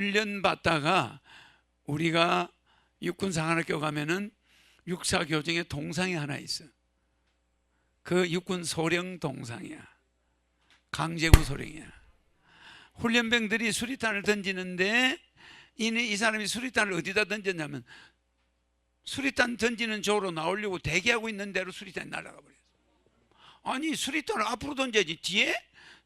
훈련 받다가 우리가 육군사관학교 가면은 육사 교정의 동상이 하나 있어. 그 육군 소령 동상이야. 강제구 소령이야. 훈련병들이 수리탄을 던지는데 이이 사람이 수리탄을 어디다 던졌냐면 수리탄 던지는 조로 나오려고 대기하고 있는 대로 수리탄이 날아가 버렸어. 아니 수리탄을 앞으로 던져야지 뒤에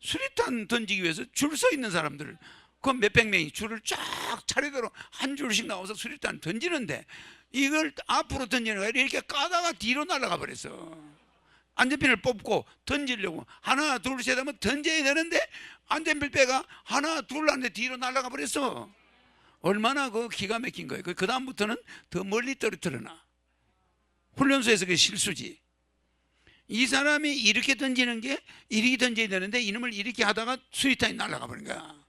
수리탄 던지기 위해서 줄 서 있는 사람들 그 몇백 명이 줄을 쫙 차례대로 한 줄씩 나와서 수리탄 던지는데 이걸 앞으로 던지는 거야 이렇게 까다가 뒤로 날아가 버렸어. 안전핀을 뽑고 던지려고 하나 둘 셋 하면 던져야 되는데 안전핀 빼가 하나 둘 하는데 뒤로 날아가 버렸어. 얼마나 그 기가 막힌 거예요. 그 다음부터는 더 멀리 떨어뜨려놔. 훈련소에서 그 실수지. 이 사람이 이렇게 던지는 게 이렇게 던져야 되는데 이놈을 이렇게 하다가 수리탄이 날아가 버린 거야.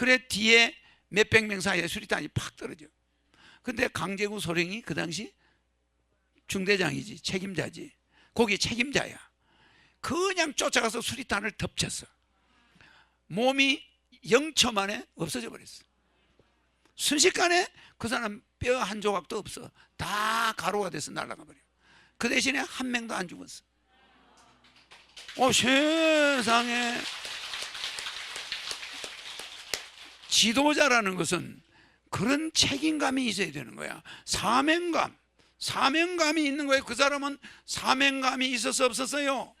그래 뒤에 몇백 명 사이에 수리탄이 팍 떨어져. 근데 강제구 소령이 그 당시 중대장이지 책임자지. 거기 책임자야. 그냥 쫓아가서 수리탄을 덮쳤어. 몸이 0초 만에 없어져 버렸어. 순식간에 그 사람 뼈 한 조각도 없어. 다 가루가 돼서 날아가 버려. 그 대신에 한 명도 안 죽었어. 어, 세상에. 지도자라는 것은 그런 책임감이 있어야 되는 거야. 사명감. 사명감이 있는 거예요. 그 사람은 사명감이 있어서 없었어요.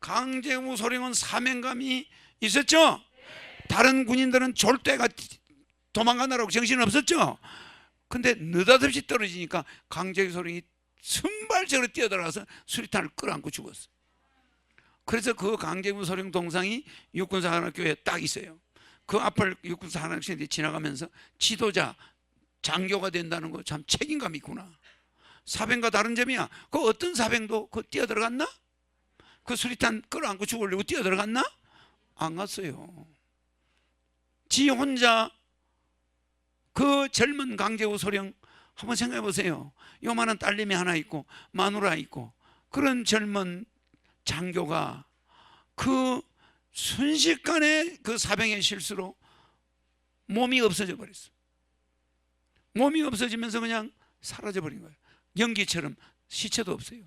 강제무 소령은 사명감이 있었죠. 다른 군인들은 졸대가 도망가느라고 정신 없었죠. 근데 느닷없이 떨어지니까 강제무 소령이 순발적으로 뛰어들어가서 수리탄을 끌어안고 죽었어. 그래서 그 강제무 소령 동상이 육군사관학교에 딱 있어요. 그 앞을 육군사관학교에 지나가면서 지도자 장교가 된다는 거 참 책임감 있구나. 사병과 다른 점이야. 그 어떤 사병도 그 뛰어 들어갔나? 그 수리탄 끌어안고 죽으려고 뛰어 들어갔나? 안 갔어요. 지 혼자 그 젊은 강제우 소령 한번 생각해 보세요. 요만한 딸내미 하나 있고 마누라 있고 그런 젊은 장교가 그 순식간에 그 사병의 실수로 몸이 없어져 버렸어. 몸이 없어지면서 그냥 사라져 버린 거예요. 연기처럼 시체도 없어요.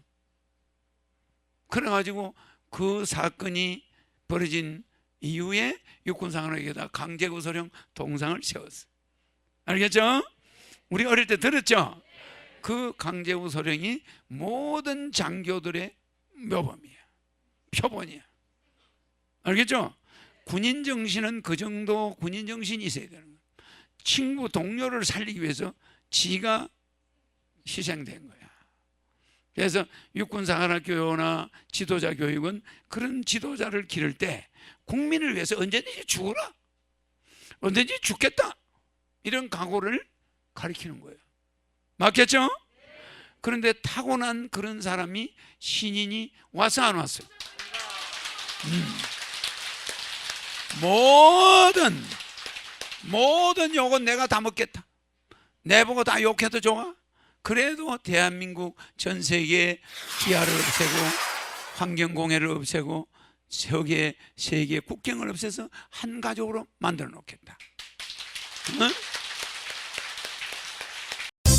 그래가지고 그 사건이 벌어진 이후에 육군상관에게다 강제구소령 동상을 세웠어. 알겠죠? 우리 어릴 때 들었죠? 그 강제구소령이 모든 장교들의 묘범이야. 표본이야. 알겠죠? 군인 정신은 그 정도 군인 정신이 있어야 되는 거야. 친구 동료를 살리기 위해서 지가 희생된 거야. 그래서 육군사관학 교나 지도자 교육은 그런 지도자를 기를 때 국민을 위해서 언제든지 죽어라. 언제든지 죽겠다. 이런 각오를 가리키는 거예요. 맞겠죠? 그런데 타고난 그런 사람이 신인이 와서 안 왔어요. 음. 모든 모든 욕은 내가 다 먹겠다. 내보고 다 욕해도 좋아. 그래도 대한민국 전 세계 기아를 없애고 환경공해를 없애고 세계 세계 국경을 없애서 한 가족으로 만들어 놓겠다. 응?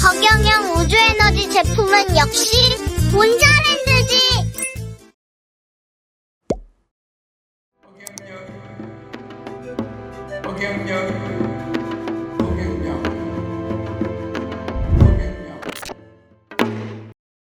허경영 우주에너지 제품은 역시 본자 허경영